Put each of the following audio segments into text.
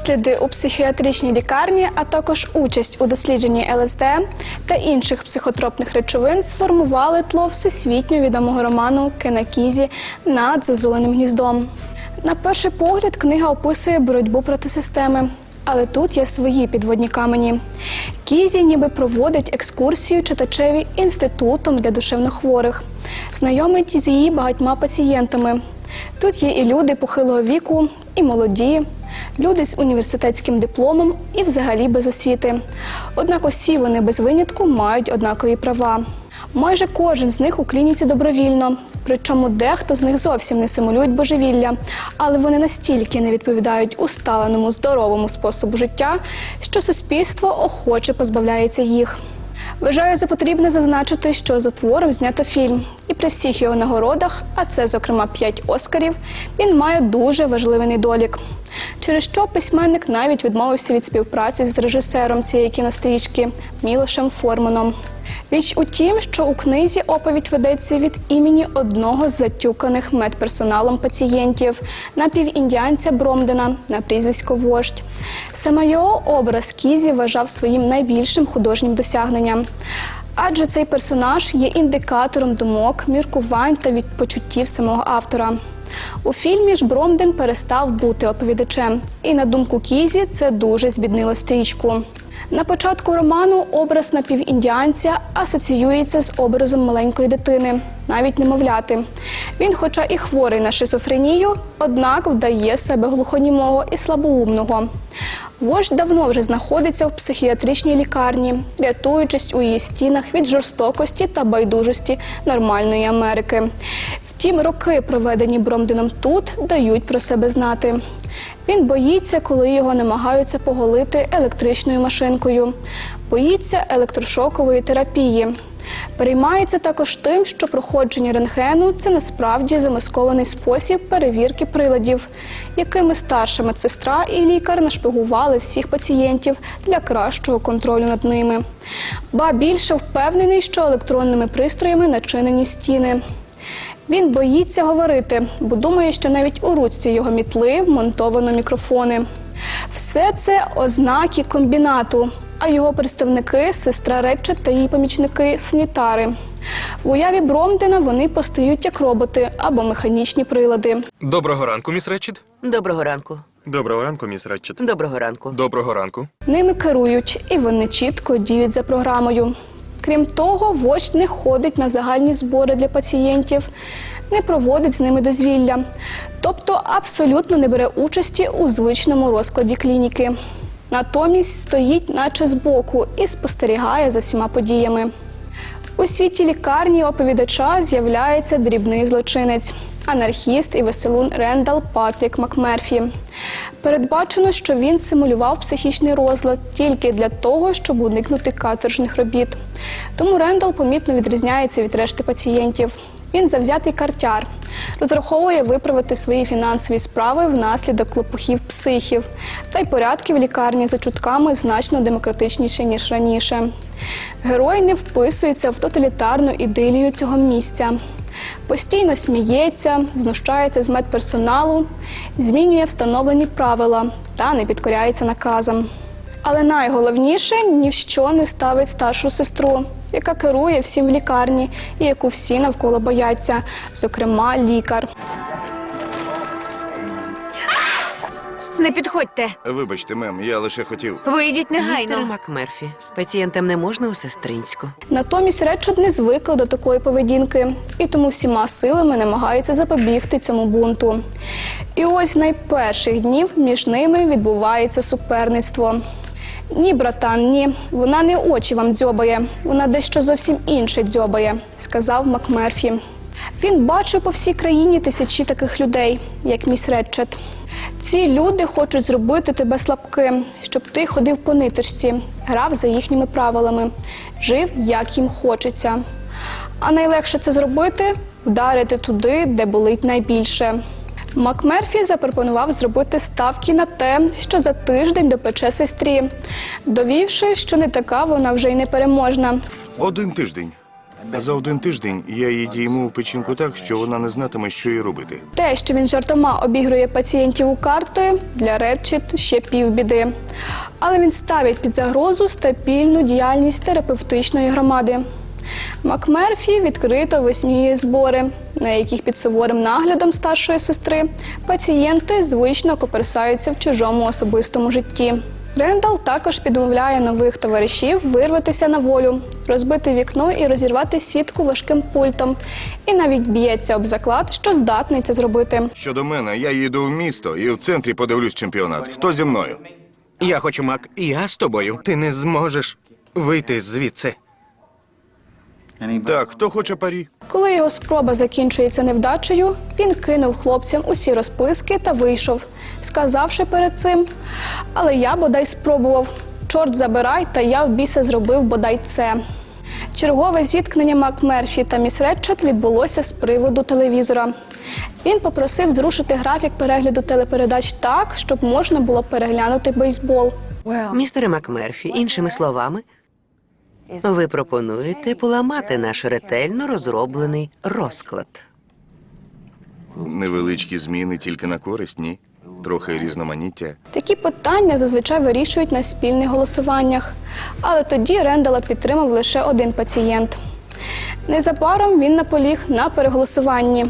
Досліди у психіатричній лікарні, а також участь у дослідженні ЛСД та інших психотропних речовин сформували тло всесвітньо відомого роману Кена Кізі над зазуленим гніздом. На перший погляд книга описує боротьбу проти системи. Але тут є свої підводні камені. Кізі ніби проводить екскурсію читачеві інститутом для душевнохворих, знайомить з її багатьма пацієнтами. Тут є і люди похилого віку, і молоді, люди з університетським дипломом і взагалі без освіти. Однак усі вони без винятку мають однакові права. Майже кожен з них у клініці добровільно, причому дехто з них зовсім не симулюють божевілля, але вони настільки не відповідають усталеному здоровому способу життя, що суспільство охоче позбавляється їх. Вважаю за потрібне зазначити, що за твором знято фільм, і при всіх його нагородах, а це, зокрема, п'ять оскарів, він має дуже важливий недолік. Через що письменник навіть відмовився від співпраці з режисером цієї кінострічки Мілошем Форманом. Річ у тім, що у книзі оповідь ведеться від імені одного з затюканих медперсоналом пацієнтів, напівіндіанця Бромдена на прізвисько Вождь. Саме його образ Кізі вважав своїм найбільшим художнім досягненням. Адже цей персонаж є індикатором думок, міркувань та відпочуттів самого автора. У фільмі ж Бромден перестав бути оповідачем, і на думку Кізі це дуже збіднило стрічку. На початку роману образ напівіндіанця асоціюється з образом маленької дитини, навіть немовляти. Він, хоча і хворий на шизофренію, однак вдає себе глухонімого і слабоумного. Вождь давно вже знаходиться в психіатричній лікарні, рятуючись у її стінах від жорстокості та байдужості нормальної Америки. Втім, роки, проведені Бромденом тут, дають про себе знати. Він боїться, коли його намагаються поголити електричною машинкою, боїться електрошокової терапії. Переймається також тим, що проходження рентгену це насправді замаскований спосіб перевірки приладів, якими старша медсестра і лікар нашпигували всіх пацієнтів для кращого контролю над ними. Ба більше впевнений, що електронними пристроями начинені стіни. Він боїться говорити, бо думає, що навіть у ручці його мітли вмонтовано мікрофони. Все це ознаки комбінату, а його представники сестра Ретчет та її помічники санітари. В уяві Бромдена вони постають як роботи або механічні прилади. Доброго ранку, міс Речід. Доброго ранку. Доброго ранку, міс Ретчет. Доброго ранку. Доброго ранку. Ними керують, і вони чітко діють за програмою. Крім того, вождь не ходить на загальні збори для пацієнтів, не проводить з ними дозвілля, тобто абсолютно не бере участі у звичному розкладі клініки. Натомість стоїть, наче збоку, і спостерігає за всіма подіями. У світі лікарні оповідача з'являється дрібний злочинець, анархіст і веселун Рендал Патрік Макмерфі. Передбачено, що він симулював психічний розлад тільки для того, щоб уникнути каторжних робіт. Тому Рендал помітно відрізняється від решти пацієнтів. Він завзятий картяр, розраховує виправити свої фінансові справи внаслідок клопухів психів, та й порядки в лікарні за чутками значно демократичніші, ніж раніше. Герой не вписується в тоталітарну ідилію цього місця. Постійно сміється, знущається з медперсоналу, змінює встановлені правила та не підкоряється наказам. Але найголовніше ніщо не ставить старшу сестру, яка керує всім в лікарні і яку всі навколо бояться, зокрема лікар. Не підходьте. Вибачте, мем, я лише хотів. Вийдіть Містер негайно. Макмерфі, пацієнтам не можна у сестринську. Натомість Редшот не звикла до такої поведінки, і тому всіма силами намагається запобігти цьому бунту. І ось найперших днів між ними відбувається суперництво. Ні, братан, ні, вона не очі вам дзьобає, вона дещо зовсім інше дзьобає, сказав Макмерфі. Він бачив по всій країні тисячі таких людей, як міс Редчет. Ці люди хочуть зробити тебе слабким, щоб ти ходив по ниточці, грав за їхніми правилами, жив як їм хочеться. А найлегше це зробити вдарити туди, де болить найбільше. Макмерфі запропонував зробити ставки на те, що за тиждень допече сестрі, довівши, що не така вона вже й непереможна. Один тиждень. За один тиждень я їй дійму у печінку так, що вона не знатиме, що їй робити. Те, що він жартома обігрує пацієнтів у карти, для Редчит ще півбіди. Але він ставить під загрозу стабільну діяльність терапевтичної громади. Макмерфі відкрито висміює збори, на яких під суворим наглядом старшої сестри пацієнти звично коперсаються в чужому особистому житті. Рендал також підмовляє нових товаришів вирватися на волю, розбити вікно і розірвати сітку важким пультом. І навіть б'ється об заклад, що здатний це зробити. Щодо мене, я їду в місто і в центрі подивлюсь чемпіонат. Хто зі мною? Я хочу мак, я з тобою. Ти не зможеш вийти звідси. Так, хто хоче парі? Коли його спроба закінчується невдачею, він кинув хлопцям усі розписки та вийшов, сказавши перед цим: Але я бодай спробував. Чорт забирай, та я в біса зробив бодай це. Чергове зіткнення Макмерфі та міс Редчет відбулося з приводу телевізора. Він попросив зрушити графік перегляду телепередач так, щоб можна було переглянути бейсбол. Містере Макмерфі, іншими словами, ви пропонуєте поламати наш ретельно розроблений розклад. Невеличкі зміни тільки на користь, ні. Трохи різноманіття. Такі питання зазвичай вирішують на спільних голосуваннях. Але тоді Рендала підтримав лише один пацієнт. Незабаром він наполіг на переголосуванні.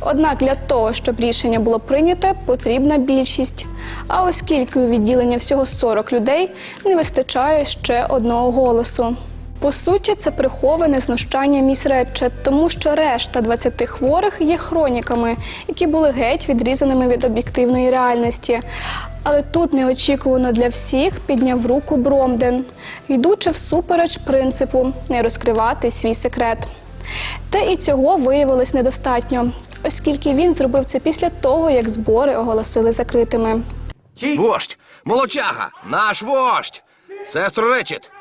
Однак для того, щоб рішення було прийняте, потрібна більшість. А оскільки у відділенні всього 40 людей, не вистачає ще одного голосу. По суті, це приховане знущання міс Редчет, тому що решта 20 хворих є хроніками, які були геть відрізаними від об'єктивної реальності. Але тут неочікувано для всіх підняв руку Бромден, йдучи всупереч принципу не розкривати свій секрет. Та і цього виявилось недостатньо, оскільки він зробив це після того, як збори оголосили закритими. Вождь! Молочага! Наш вождь! Сестру Речіт!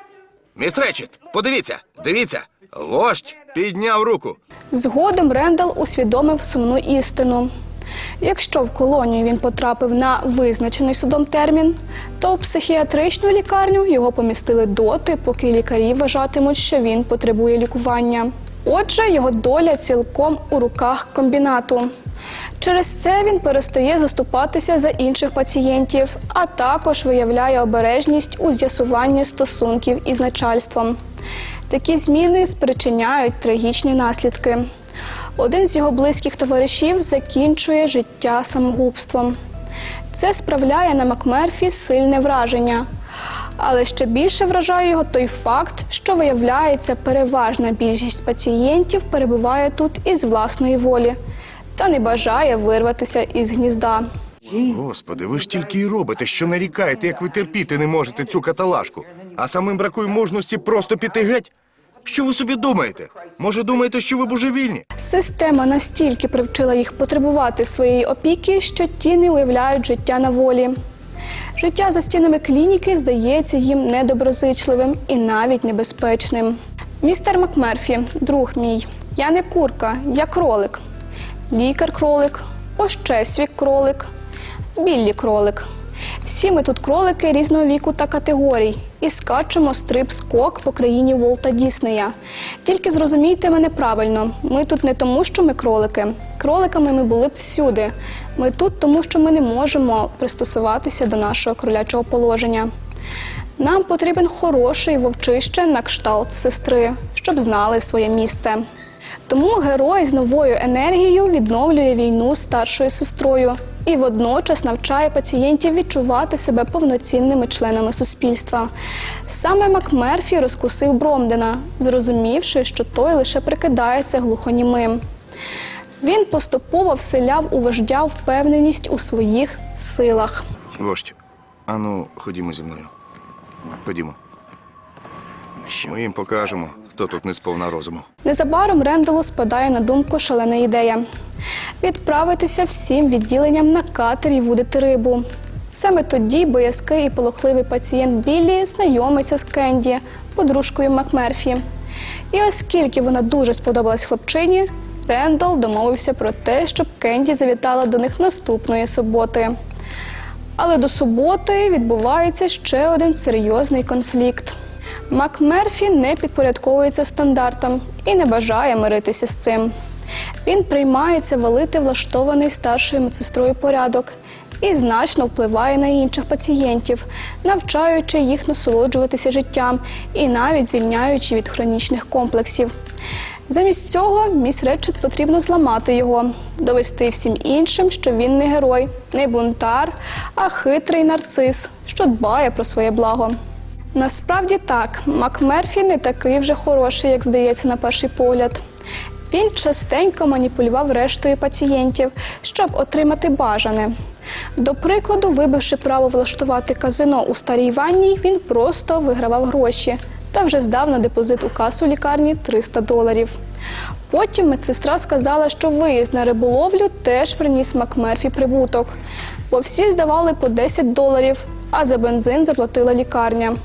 Міс Речіт, подивіться, дивіться! Вождь підняв руку. Згодом Рендал усвідомив сумну істину. Якщо в колонію він потрапив на визначений судом термін, то в психіатричну лікарню його помістили доти, поки лікарі вважатимуть, що він потребує лікування. Отже, його доля цілком у руках комбінату. Через це він перестає заступатися за інших пацієнтів, а також виявляє обережність у з'ясуванні стосунків із начальством. Такі зміни спричиняють трагічні наслідки. Один з його близьких товаришів закінчує життя самогубством. Це справляє на Макмерфі сильне враження. Але ще більше вражає його той факт, що виявляється, переважна більшість пацієнтів перебуває тут із власної волі та не бажає вирватися із гнізда. Господи, ви ж тільки й робите, що нарікаєте, як ви терпіти не можете цю каталажку. А самим бракує мужності просто піти геть. Що ви собі думаєте? Може, думаєте, що ви божевільні? Система настільки привчила їх потребувати своєї опіки, що ті не уявляють життя на волі. Життя за стінами клініки здається їм недоброзичливим і навіть небезпечним. Містер Макмерфі, друг мій, я не курка, я кролик. Лікар-кролик, ощесвік кролик, біллі кролик. Всі ми тут кролики різного віку та категорій і скачемо стрип-скок по країні Волта Діснея. Тільки зрозумійте мене правильно, ми тут не тому, що ми кролики. Кроликами ми були б всюди. Ми тут тому, що ми не можемо пристосуватися до нашого кролячого положення. Нам потрібен хороший вовчище на кшталт сестри, щоб знали своє місце. Тому герой з новою енергією відновлює війну старшою сестрою і водночас навчає пацієнтів відчувати себе повноцінними членами суспільства. Саме Макмерфі розкусив Бромдена, зрозумівши, що той лише прикидається глухонімим. Він поступово вселяв у вождя впевненість у своїх силах. Вождь, ану, ходімо зі мною. Ходімо. Ми їм покажемо, хто тут не сповна розуму. Незабаром Рендалу спадає на думку шалена ідея відправитися всім відділенням на катер і вудити рибу. Саме тоді боязкий і полохливий пацієнт Біллі знайомиться з Кенді, подружкою Макмерфі. І оскільки вона дуже сподобалась хлопчині, Рендал домовився про те, щоб Кенді завітала до них наступної суботи. Але до суботи відбувається ще один серйозний конфлікт. Макмерфі не підпорядковується стандартам і не бажає миритися з цим. Він приймається валити влаштований старшою медсестрою порядок і значно впливає на інших пацієнтів, навчаючи їх насолоджуватися життям і навіть звільняючи від хронічних комплексів. Замість цього міс Ретчет потрібно зламати його, довести всім іншим, що він не герой, не бунтар, а хитрий нарцис, що дбає про своє благо. Насправді так, МакМерфі не такий вже хороший, як здається на перший погляд. Він частенько маніпулював рештою пацієнтів, щоб отримати бажане. До прикладу, вибивши право влаштувати казино у старій ванні, він просто вигравав гроші та вже здав на депозит у касу лікарні 300 доларів. Потім медсестра сказала, що виїзд на риболовлю теж приніс Макмерфі прибуток, бо всі здавали по 10 доларів, а за бензин заплатила лікарня.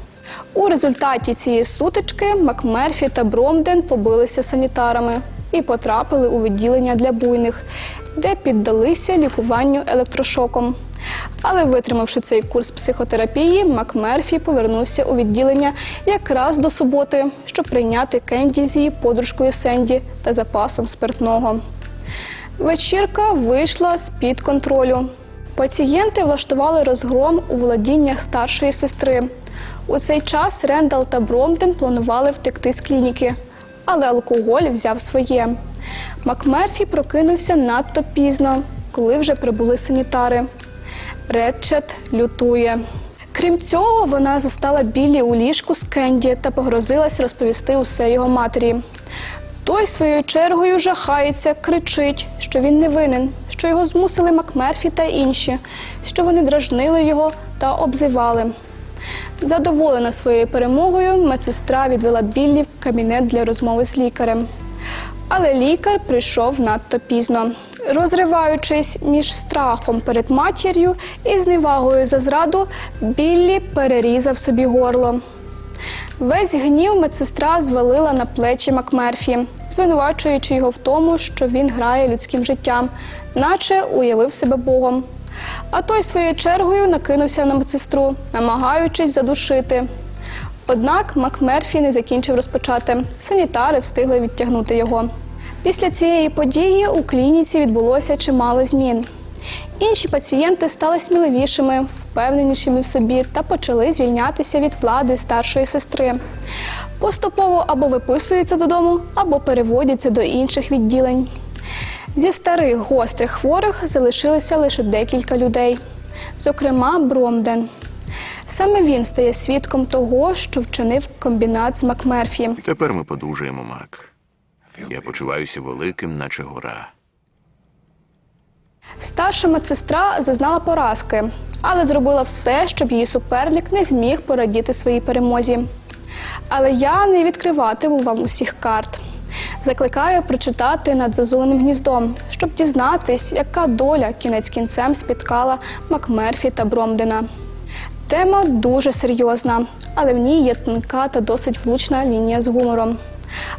У результаті цієї сутички Макмерфі та Бромден побилися санітарами і потрапили у відділення для буйних, де піддалися лікуванню електрошоком. Але витримавши цей курс психотерапії, Макмерфі повернувся у відділення якраз до суботи, щоб прийняти Кенді з її подружкою Сенді та запасом спиртного. Вечірка вийшла з-під контролю. Пацієнти влаштували розгром у володіннях старшої сестри. У цей час Рендал та Бромден планували втекти з клініки, але алкоголь взяв своє. Макмерфі прокинувся надто пізно, коли вже прибули санітари. Редчет лютує. Крім цього, вона застала Біллі у ліжку з Кенді та погрозилась розповісти усе його матері. Той своєю чергою жахається, кричить, що він не винен, що його змусили Макмерфі та інші, що вони дражнили його та обзивали. Задоволена своєю перемогою, медсестра відвела Біллі в кабінет для розмови з лікарем. Але лікар прийшов надто пізно. Розриваючись між страхом перед матір'ю і зневагою за зраду, Біллі перерізав собі горло. Весь гнів медсестра звалила на плечі Макмерфі, звинувачуючи його в тому, що він грає людським життям, наче уявив себе Богом. А той своєю чергою накинувся на медсестру, намагаючись задушити. Однак Макмерфі не закінчив розпочати. Санітари встигли відтягнути його. Після цієї події у клініці відбулося чимало змін. Інші пацієнти стали сміливішими, впевненішими в собі та почали звільнятися від влади старшої сестри. Поступово або виписуються додому, або переводяться до інших відділень. Зі старих гострих хворих залишилося лише декілька людей, зокрема Бромден. Саме він стає свідком того, що вчинив комбінат з Макмерфі. Тепер ми подужуємо, Мак. Я почуваюся великим, наче гора. Старша медсестра зазнала поразки, але зробила все, щоб її суперник не зміг порадіти своїй перемозі. Але я не відкриватиму вам усіх карт. Закликаю прочитати над зазуленим гніздом, щоб дізнатись, яка доля кінець кінцем спіткала Макмерфі та Бромдена. Тема дуже серйозна, але в ній є тонка та досить влучна лінія з гумором.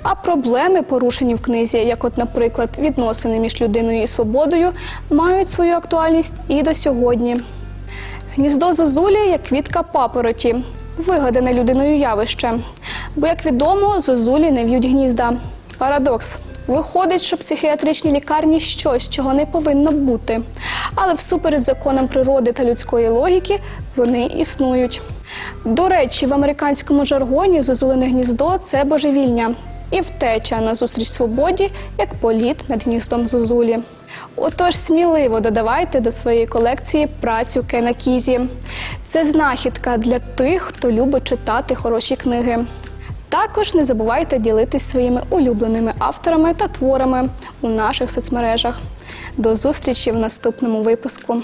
А проблеми, порушені в книзі, як, от, наприклад, відносини між людиною і свободою, мають свою актуальність і до сьогодні. Гніздо зозулі як квітка папороті, вигадане людиною явище. Бо, як відомо, зозулі не в'ють гнізда. Парадокс. Виходить, що психіатричні лікарні щось, чого не повинно бути. Але всупереч законам природи та людської логіки вони існують. До речі, в американському жаргоні зозулене гніздо це божевільня і втеча назустріч свободі, як політ над гніздом зозулі. Отож, сміливо додавайте до своєї колекції працю Кена Кізі. Це знахідка для тих, хто любить читати хороші книги. Також не забувайте ділитись своїми улюбленими авторами та творами у наших соцмережах. До зустрічі в наступному випуску.